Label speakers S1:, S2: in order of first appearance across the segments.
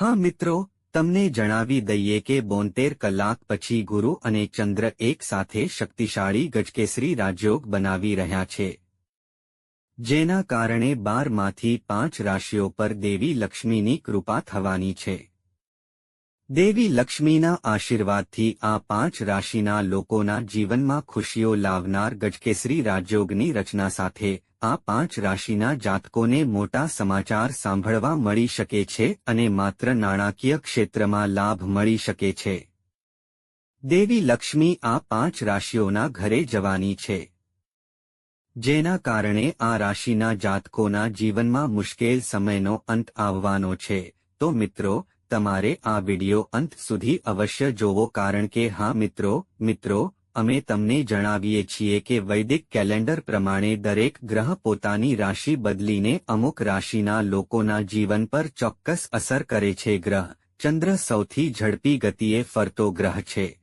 S1: હા મિત્રો, તમને જણાવી દઈએ કે બોતેર કલાક પછી ગુરુ અને ચંદ્ર એક સાથે શક્તિશાળી ગજકેસરી રાજયોગ બનાવી રહ્યા છે. જેના કારણે બારમાંથી પાંચ રાશિઓ પર દેવી લક્ષ્મીની કૃપા થવાની છે. દેવી લક્ષ્મીના આશીર્વાદથી આ પાંચ રાશિના લોકોના જીવનમાં ખુશીઓ લાવનાર ગજકેસરી રાજયોગની રચના સાથે આ પાંચ રાશિના જાતકોને મોટા સમાચાર સાંભળવા મળી શકે છે અને માત્ર નાણાકીય ક્ષેત્રમાં લાભ મળી શકે છે. દેવી લક્ષ્મી આ પાંચ રાશિઓના ઘરે જવાની છે. જેના કારણે આ રાશિના જાતકોના જીવનમાં મુશ્કેલ સમયનો અંત આવવાનો છે. તો મિત્રો તમારે આ વિડિયો અંત સુધી અવશ્ય જોવો કારણ કે હા મિત્રો મિત્રો, અમે તમને જણાવીએ છીએ કે વૈદિક કેલેન્ડર પ્રમાણે દરેક ગ્રહ પોતાની રાશિ બદલીને અમુક રાશિના લોકોના જીવન પર ચોક્કસ અસર કરે છે. ગ્રહ, ચંદ્ર સૌથી ઝડપી ગતિએ ફરતો ગ્રહ છે.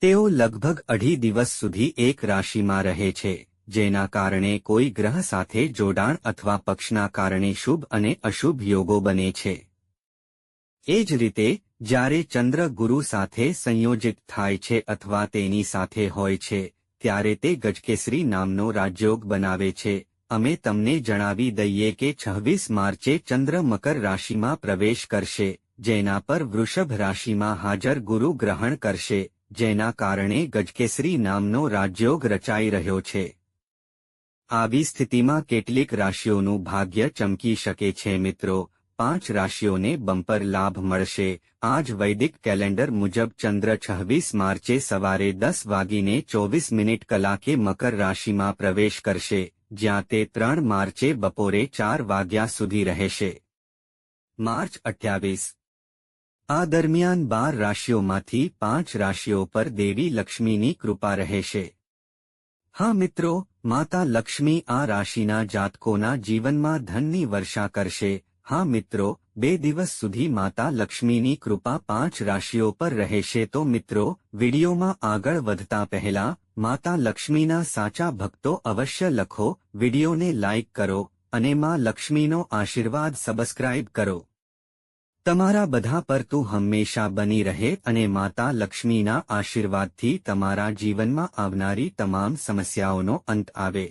S1: તેઓ લગભગ અઢી દિવસ સુધી એક રાશિમાં રહે છે, જેના કારણે કોઈ ગ્રહ સાથે જોડાણ અથવા પક્ષના કારણે શુભ અને અશુભ યોગો બને છે. એ જ રીતે, જ્યારે ચંદ્ર ગુરુ સાથે સંયોજિત થાય છે અથવા તેની સાથે હોય છે, ત્યારે તે ગજકેસરી નામનો રાજયોગ બનાવે છે. અમે તમને જણાવી દઈએ કે છવ્વીસ માર્ચે ચંદ્ર મકર રાશિમાં પ્રવેશ કરશે, જેના પર વૃષભ રાશિમાં હાજર ગુરુ ગ્રહણ કરશે, જેના કારણે ગજકેસરી નામનો રાજયોગ રચાઈ રહ્યો છે. આવી સ્થિતિમાં કેટલીક રાશિઓનું ભાગ્ય ચમકી શકે છે મિત્રો. પાંચ રાશિઓને બમ્પર લાભ મળશે. આજ વૈદિક કેલેન્ડર મુજબ ચંદ્ર છવ્વીસ માર્ચે સવારે દસ વાગીને ચોવીસ મિનિટ કલાકે મકર રાશિમાં પ્રવેશ કરશે, જ્યાં તે ત્રણ માર્ચે બપોરે ચાર વાગ્યા સુધી રહેશે. માર્ચ અઠ્યાવીસ. આ દરમિયાન બાર રાશિઓમાંથી પાંચ રાશિઓ પર દેવી લક્ષ્મીની કૃપા રહેશે. હા મિત્રો, માતા લક્ષ્મી આ રાશિના જાતકોના જીવનમાં ધનની વર્ષા કરશે હા મિત્રો, બે દિવસ સુધી માતા લક્ષ્મીની કૃપા પાંચ રાશિઓ પર રહેશે તો મિત્રો, વિડીયોમાં આગળ વધતા પહેલા, માતા લક્ષ્મીના સાચા ભક્તો અવશ્ય લખો, વિડીયોને લાઇક કરો, અને માં લક્ષ્મીનો આશીર્વાદ સબસ્ક્રાઇબ કરો. તમારા બધા પર તું હંમેશા બની રહે અને માતા લક્ષ્મીના આશીર્વાદથી તમારા જીવનમાં આવનારી તમામ સમસ્યાઓનો અંત આવે.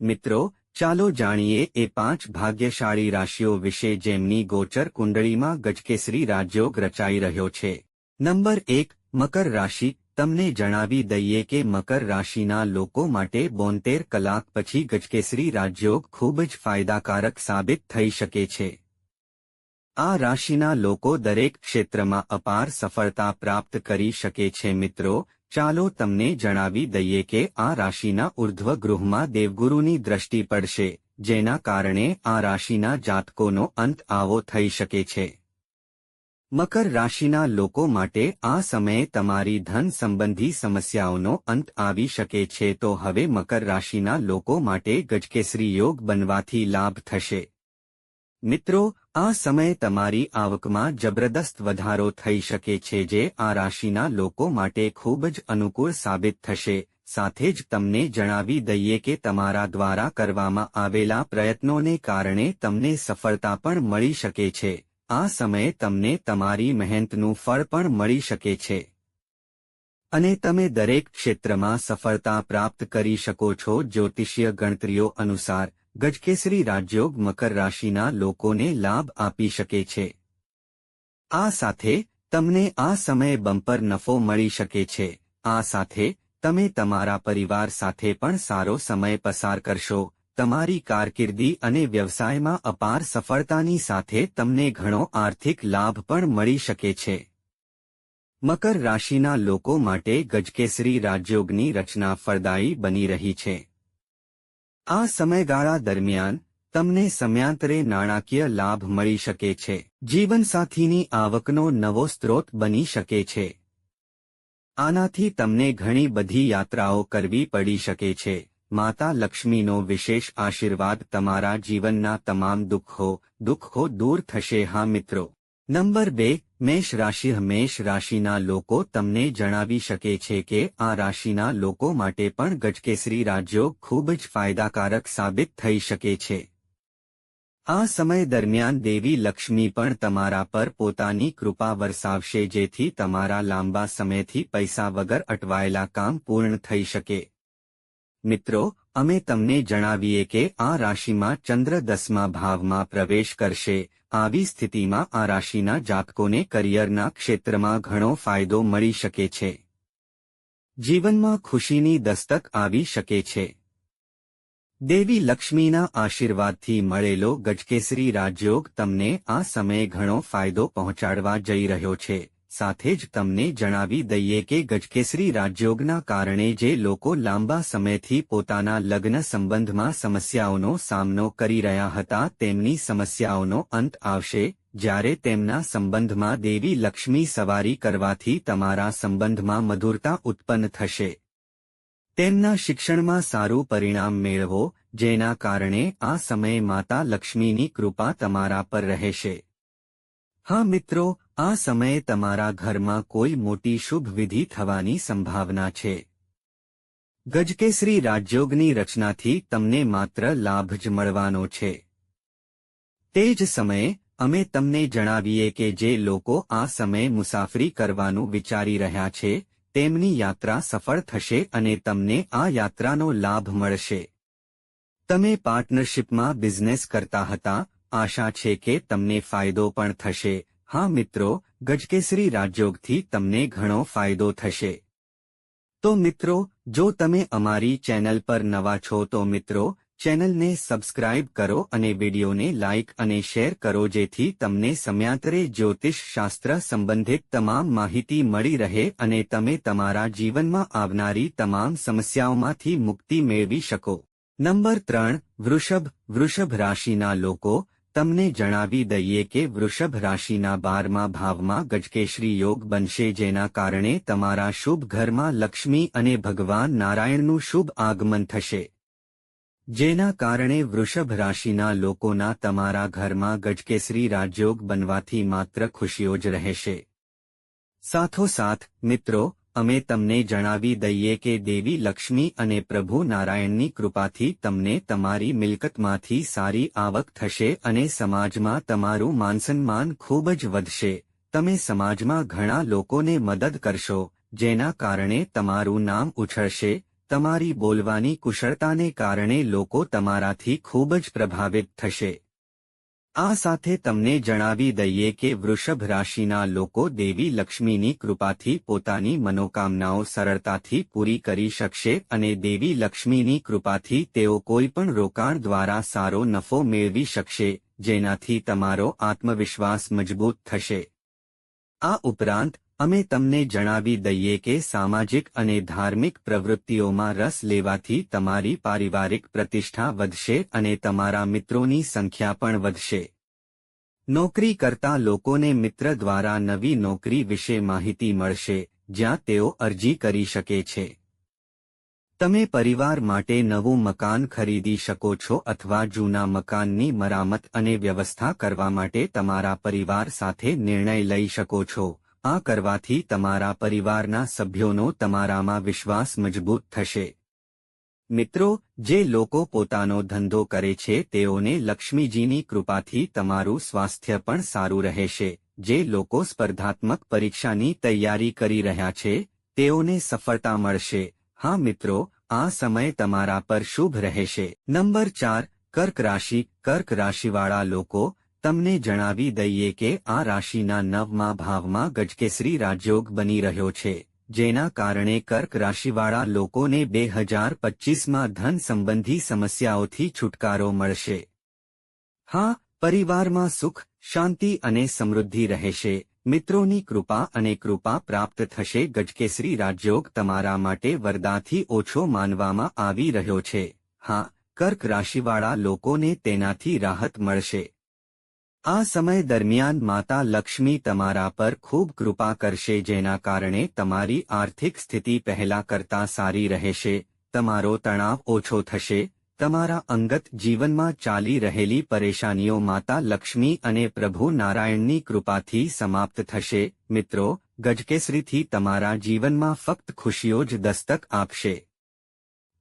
S1: મિત્રો ચાલો જાણીએ એ પાંચ ભાગ્યશાળી રાશિઓ વિશે જેમની ગોચર કુંડળીમાં ગજકેસરી રાજયોગ રચાઈ રહ્યો છે. નંબર એક, મકર રાશિ. તમને જણાવી દઈએ કે મકર રાશિના લોકો માટે બોતેર કલાક પછી ગજકેસરી રાજયોગ ખૂબ જ ફાયદાકારક સાબિત થઈ શકે છે. આ રાશિના લોકો દરેક ક્ષેત્રમાં અપાર સફળતા પ્રાપ્ત કરી શકે છે મિત્રો. ચાલો તમને જણાવી દઈએ કે આ રાશિના ઉર્ધ્વ ગૃહમાં દેવગુરુની દ્રષ્ટિ પડશે, જેના કારણે આ રાશિના જાતકોનો અંત આવો થઈ શકે છે. મકર રાશિના લોકો માટે આ સમયે તમારી ધન સંબંધી સમસ્યાઓનો અંત આવી શકે છે તો હવે મકર રાશિના લોકો માટે ગજકેસરી યોગ બનવાથી લાભ થશે. મિત્રો આ સમયે તમારી આવકમાં જબરદસ્ત વધારો થઈ શકે છે જે આ રાશિના લોકો માટે ખૂબ જ અનુકૂળ સાબિત થશે. સાથે જ તમને જણાવી દઈએ કે તમારા દ્વારા કરવામાં આવેલા પ્રયત્નોને કારણે તમને સફળતા પણ મળી શકે છે. આ સમયે તમને તમારી મહેનતનું ફળ પણ મળી શકે છે. અને તમે દરેક ક્ષેત્રમાં સફળતા પ્રાપ્ત કરી શકો છો. જ્યોતિષીય ગણતરીઓ અનુસાર ગજકેસરી રાજયોગ મકર રાશિના લોકોને લાભ આપી શકે છે. આ સાથે તમને આ સમયે બમ્પર નફો મળી શકે છે. આ સાથે તમે તમારા પરિવાર સાથે પણ સારો સમય પસાર કરશો. તમારી કારકિર્દી અને વ્યવસાયમાં અપાર સફળતાની સાથે તમને ઘણો આર્થિક લાભ પણ મળી શકે છે. મકર રાશિના લોકો માટે ગજકેસરી રાજયોગની રચના ફળદાયી બની રહી છે. આ સમયગાળા દરમિયાન તમને સમયાંતરે નાણાકીય લાભ મળી શકે છે. જીવનસાથીની આવકનો નવો સ્ત્રોત બની શકે છે. આનાથી તમને ઘણી બધી યાત્રાઓ કરવી પડી શકે છે. માતા લક્ષ્મીનો વિશેષ આશીર્વાદ તમારા જીવનના તમામ દુઃખો દુઃખો દૂર થશે. હા મિત્રો. નંબર બે, મેષ રાશિ મેષ રાશિના લોકો તમને જણાવી શકે છે કે આ રાશિના લોકો માટે પણ ગજકેસરી રાજ્યો ખૂબ જ ફાયદાકારક સાબિત થઈ શકે છે. આ સમય દરમિયાન દેવી લક્ષ્મી પણ તમારા પર પોતાની કૃપા વરસાવશે જેથી તમારા લાંબા સમયથી પૈસા વગર અટવાયેલા કામ પૂર્ણ થઈ શકે. મિત્રો, અમે તમને જણાવીએ કે આ રાશિમાં ચંદ્ર દસમા ભાવમાં પ્રવેશ કરશે. આવી સ્થિતિમાં આ રાશિના જાતકોને કરિયરના ક્ષેત્રમાં ઘણો ફાયદો મળી શકે છે. જીવનમાં ખુશીની દસ્તક આવી શકે છે. દેવી લક્ષ્મીના આશીર્વાદથી મળેલો ગજકેસરી રાજયોગ તમને આ સમયે ઘણો ફાયદો પહોંચાડવા જઈ રહ્યો છે. સાથે જ તમને જણાવી દઈએ કે ગજકેસરી રાજયોગના કારણે જે લોકો લાંબા સમયથી પોતાના લગ્ન સંબંધમાં સમસ્યાઓનો સામનો કરી રહ્યા હતા, તેમની સમસ્યાઓનો અંત આવશે, જ્યારે તેમના સંબંધમાં દેવી લક્ષ્મી સવારી કરવાથી તમારા સંબંધમાં મધુરતા ઉત્પન્ન થશે. તેમના શિક્ષણમાં સારું પરિણામ મેળવો, જેના કારણે આ સમયે માતા લક્ષ્મીની કૃપા તમારા પર રહેશે. હા મિત્રો આ સમયે તમારા ઘરમાં કોઈ મોટી શુભ વિધિ થવાની સંભાવના છે. ગજકેસરી રાજયોગની રચનાથી તમને માત્ર લાભ જ મળવાનો છે. તે જ સમયે, અમે તમને જણાવીએ કે જે લોકો આ સમયે મુસાફરી કરવાનું વિચારી રહ્યા છે, તેમની યાત્રા સફળ થશે અને તમને આ યાત્રાનો લાભ મળશે. તમે પાર્ટનરશિપમાં બિઝનેસ કરતા હતા, આશા છે કે તમને ફાયદો પણ થશે. હા મિત્રો, ગજકેસરી રાજયોગથી તમને ઘણો ફાયદો થશે. તો મિત્રો, જો તમે અમારી ચેનલ પર નવા છો તો મિત્રો, ચેનલને સબસ્ક્રાઇબ કરો અને વિડીયોને લાઇક અને શેર કરો જેથી તમને સમયાંતરે જ્યોતિષ શાસ્ત્ર સંબંધિત તમામ માહિતી મળી રહે અને તમે તમારા જીવનમાં આવનારી તમામ સમસ્યાઓમાંથી મુક્તિ મેળવી શકો. નંબર ત્રણ, વૃષભ વૃષભ રાશિના લોકો તમને જણાવી દઈએ કે વૃષભ રાશિના બારમા ભાવમાં ગજકેશરી યોગ બનશે જેના કારણે તમારા શુભ ઘરમાં લક્ષ્મી અને ભગવાન નારાયણનું શુભ આગમન થશે. જેના કારણે વૃષભ રાશિના લોકોના તમારા ઘરમાં ગજકેસરી રાજયોગ બનવાથી માત્ર ખુશીઓ જ રહેશે. સાથોસાથ મિત્રો અમે તમને જણાવી દઈએ કે દેવી લક્ષ્મી અને પ્રભુ નારાયણની કૃપાથી તમને તમારી મિલકતમાંથી સારી આવક થશે અને સમાજમાં તમારું માનસન્માન ખૂબ જ વધશે. તમે સમાજમાં ઘણા લોકોને મદદ કરશો, જેના કારણે તમારું નામ ઉછળશે. તમારી બોલવાની કુશળતાને કારણે લોકો તમારાથી ખૂબ જ પ્રભાવિત થશે. આ સાથે તમને જણાવી દઈએ કે વૃષભ રાશિના લોકો દેવી લક્ષ્મીની કૃપાથી પોતાની મનોકામનાઓ સરળતાથી પૂરી કરી શકશે અને દેવી લક્ષ્મીની કૃપાથી તેઓ કોઈપણ રોકાણ દ્વારા સારો નફો મેળવી શકશે, જેનાથી તમારો આત્મવિશ્વાસ મજબૂત થશે. આ ઉપરાંત અમે તમને જણાવી દઈએ કે સામાજિક અને ધાર્મિક પ્રવૃત્તિઓમાં રસ લેવાથી તમારી પારિવારિક પ્રતિષ્ઠા વધશે અને તમારા મિત્રોની સંખ્યા પણ વધશે. નોકરી કરતા લોકોને મિત્ર દ્વારા નવી નોકરી વિશે માહિતી મળશે, જ્યાં તેઓ અરજી કરી શકે છે. તમે પરિવાર માટે નવું મકાન ખરીદી શકો છો અથવા જૂના મકાનની મરામત અને વ્યવસ્થા કરવા માટે તમારા પરિવાર સાથે નિર્ણય લઈ શકો છો. આ કરવાથી તમારા પરિવારના સભ્યોનો તમારામાં વિશ્વાસ મજબૂત થશે. મિત્રો, જે લોકો પોતાનો ધંધો કરે છે, તેઓને લક્ષ્મીજીની કૃપાથી તમારું સ્વાસ્થ્ય પણ સારું રહેશે. જે લોકો સ્પર્ધાત્મક પરીક્ષાની તૈયારી કરી રહ્યા છે, તેઓને સફળતા મળશે. હા, મિત્રો, આ સમય તમારા પર શુભ રહેશે. નંબર ચાર, કર્ક રાશિ. કર્ક રાશિવાળા લોકો તમને જણાવી દઈએ કે આ રાશિના નવમા ભાવમાં ગજકેસરી રાજયોગ બની રહ્યો છે, જેના કારણે કર્ક રાશિવાળા લોકોને બે હજાર પચ્ચીસમાં ધન સંબંધી સમસ્યાઓથી છુટકારો મળશે. હા, પરિવારમાં સુખ, શાંતિ અને સમૃદ્ધિ રહેશે. મિત્રોની કૃપા અને કૃપા પ્રાપ્ત થશે. ગજકેસરી રાજયોગ તમારા માટે વરદાથી ઓછો માનવામાં આવી રહ્યો છે. હા, કર્ક રાશિવાળા લોકોને તેનાથી રાહત મળશે. આ સમય દરમિયાન માતા લક્ષ્મી તમારા પર ખૂબ કૃપા કરશે જેના કારણે તમારી આર્થિક સ્થિતિ પહેલા કરતાં સારી રહેશે, તમારો તણાવ ઓછો થશે, તમારા અંગત જીવનમાં ચાલી રહેલી પરેશાનીઓ માતા લક્ષ્મી અને પ્રભુ નારાયણની કૃપાથી સમાપ્ત થશે. મિત્રો, ગજકેસરીથી તમારા જીવનમાં ફક્ત ખુશીઓ જ દસ્તક આપશે.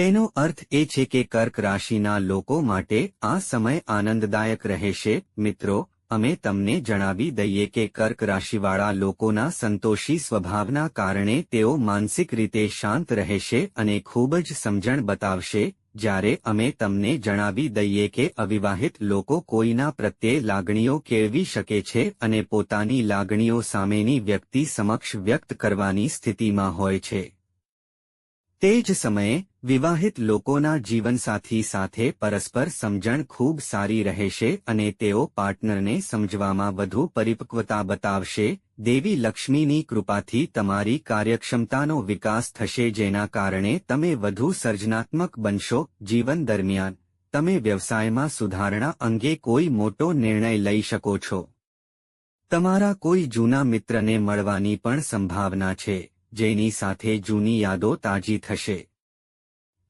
S1: તેનો અર્થ એ છે કે કર્ક રાશિના લોકો માટે આ સમય આનંદદાયક રહેશે. મિત્રો, અમે તમને જણાવી દઈએ કે કર્ક રાશિવાળા લોકોના સંતોષી સ્વભાવના કારણે તેઓ માનસિક રીતે શાંત રહેશે અને ખૂબ જ સમજણ બતાવશે. જ્યારે અમે તમને જણાવી દઈએ કે અવિવાહિત લોકો કોઈના પ્રત્યે લાગણીઓ કેળવી શકે છે અને પોતાની લાગણીઓ સામેની વ્યક્તિ સમક્ષ વ્યક્ત કરવાની સ્થિતિમાં હોય છે. તે જ સમયે, વિવાહિત લોકોના જીવનસાથી સાથે પરસ્પર સમજણ ખૂબ સારી રહેશે અને તેઓ પાર્ટનરને સમજવામાં વધુ પરિપક્વતા બતાવશે. દેવી લક્ષ્મીની કૃપાથી તમારી કાર્યક્ષમતાનો વિકાસ થશે, જેના કારણે તમે વધુ સર્જનાત્મક બનશો. જીવન દરમિયાન, તમે વ્યવસાયમાં સુધારણા અંગે કોઈ મોટો નિર્ણય લઈ શકો છો. તમારા કોઈ જૂના મિત્રને મળવાની પણ સંભાવના છે. જેની સાથે જૂની યાદો તાજી થશે.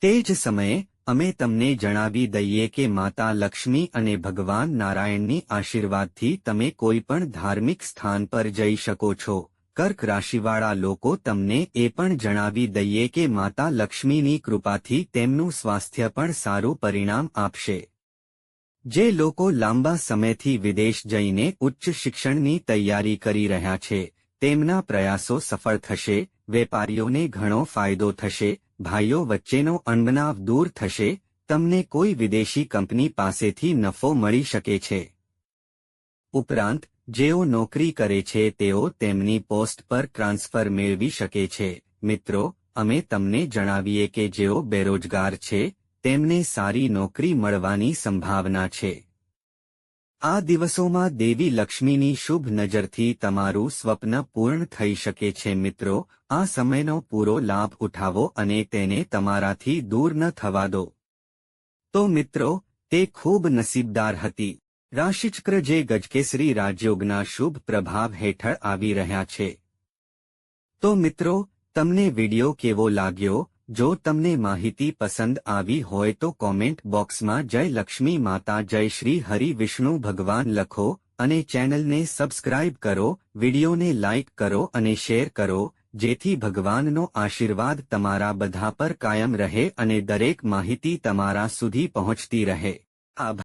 S1: તે જ સમયે, અમે તમને જણાવી દઈએ કે માતા લક્ષ્મી અને ભગવાન નારાયણની આશીર્વાદથી તમે કોઈ પણ ધાર્મિક સ્થાન પર જઈ શકો છો. કર્ક રાશિવાળા લોકો તમને એ પણ જણાવી દઈએ કે માતા લક્ષ્મીની કૃપાથી તેમનું સ્વાસ્થ્ય પણ સારું પરિણામ આપશે. જે લોકો લાંબા સમયથી વિદેશ જઈને ઉચ્ચ શિક્ષણની તૈયારી કરી રહ્યા છે તેમના પ્રયાસો સફળ થશે, વેપારીઓને ઘણો ફાયદો થશે, ભાઈઓ વચ્ચેનો અણબનાવ દૂર થશે, તમને કોઈ વિદેશી કંપની પાસેથી નફો મળી શકે છે. ઉપરાંત, જેઓ નોકરી કરે છે તેઓ તેમની પોસ્ટ પર ટ્રાન્સફર મેળવી શકે છે. મિત્રો, અમે તમને જણાવીએ કે જેઓ બેરોજગાર છે, તેમને સારી નોકરી મળવાની સંભાવના છે. આ દિવસોમાં દેવી લક્ષ્મીની શુભ નજરથી તમારું સ્વપ્ન પૂર્ણ થઈ શકે છે મિત્રો. આ સમયનો પૂરો લાભ ઉઠાવો અને તેને તમારાથી દૂર ન થવા દો. તો મિત્રો, તે ખૂબ નસીબદાર હતી. રાશિચક્ર જે ગજકેસરી રાજયોગના શુભ પ્રભાવ હેઠળ આવી રહ્યા છે. તો મિત્રો, તમને વિડિયો કેવો લાગ્યો? જો તમને માહિતી પસંદ આવી હોય તો કોમેન્ટ બોક્સમાં જય લક્ષ્મી માતા, જય શ્રી હરિ વિષ્ણુ ભગવાન લખો અને ચેનલને સબસ્ક્રાઇબ કરો, વિડીયોને લાઇક કરો અને શેર કરો, જેથી ભગવાનનો આશીર્વાદ તમારા બધા પર કાયમ રહે અને દરેક માહિતી તમારા સુધી પહોંચતી રહે. આભાર.